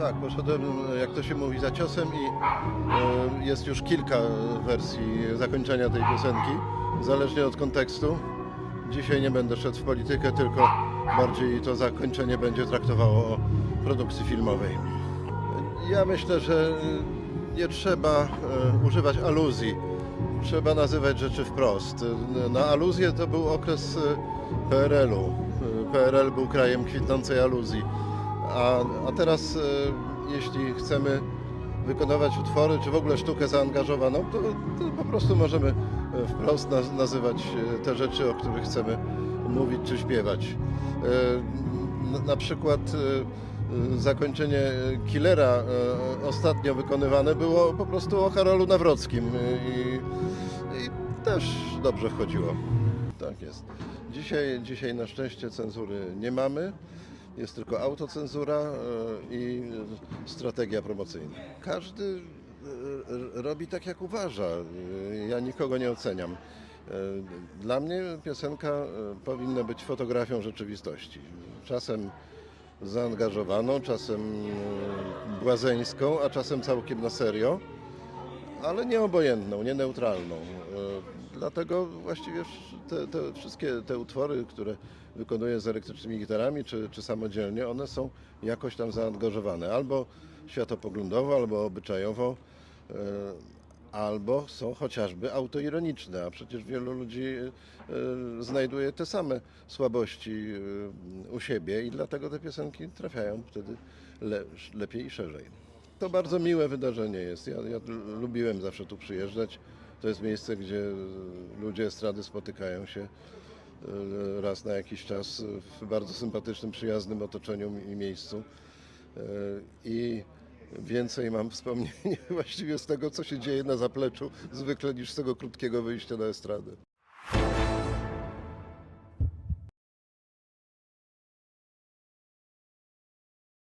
Tak, poszedłem, jak to się mówi, za ciosem i e, jest już kilka wersji zakończenia tej piosenki, zależnie od kontekstu. Dzisiaj nie będę szedł w politykę, tylko bardziej to zakończenie będzie traktowało o produkcji filmowej. Ja myślę, że nie trzeba e, używać aluzji. Trzeba nazywać rzeczy wprost. Na aluzję to był okres e, PRL-u. E, PRL był krajem kwitnącej aluzji. A, a teraz, e, jeśli chcemy wykonywać utwory, czy w ogóle sztukę zaangażowaną, to, to po prostu możemy e, wprost naz- nazywać e, te rzeczy, o których chcemy mówić czy śpiewać. Na przykład zakończenie Killera ostatnio wykonywane było po prostu o Karolu Nawrockim i, i też dobrze wchodziło. Tak jest. Dzisiaj, dzisiaj na szczęście cenzury nie mamy. Jest tylko autocenzura e, i e, strategia promocyjna. Każdy e, robi tak, jak uważa. E, Ja nikogo nie oceniam. E, Dla mnie piosenka e, powinna być fotografią rzeczywistości. Czasem zaangażowaną, czasem e, błazeńską, a czasem całkiem na serio ale nie obojętną, nie neutralną. Dlatego właściwie te, te wszystkie te utwory, które wykonuję z elektrycznymi gitarami czy, czy samodzielnie, one są jakoś tam zaangażowane. Albo światopoglądowo, albo obyczajowo, e, albo są chociażby autoironiczne, a przecież wielu ludzi e, znajduje te same słabości e, u siebie i dlatego te piosenki trafiają wtedy le, lepiej i szerzej. To bardzo miłe wydarzenie jest. Ja, ja lubiłem zawsze tu przyjeżdżać. To jest miejsce, gdzie ludzie estrady spotykają się e, raz na jakiś czas w bardzo sympatycznym, przyjaznym otoczeniu i miejscu. E, I więcej mam wspomnień właściwie z tego, co się dzieje na zapleczu, zwykle niż z tego krótkiego wyjścia na estradę.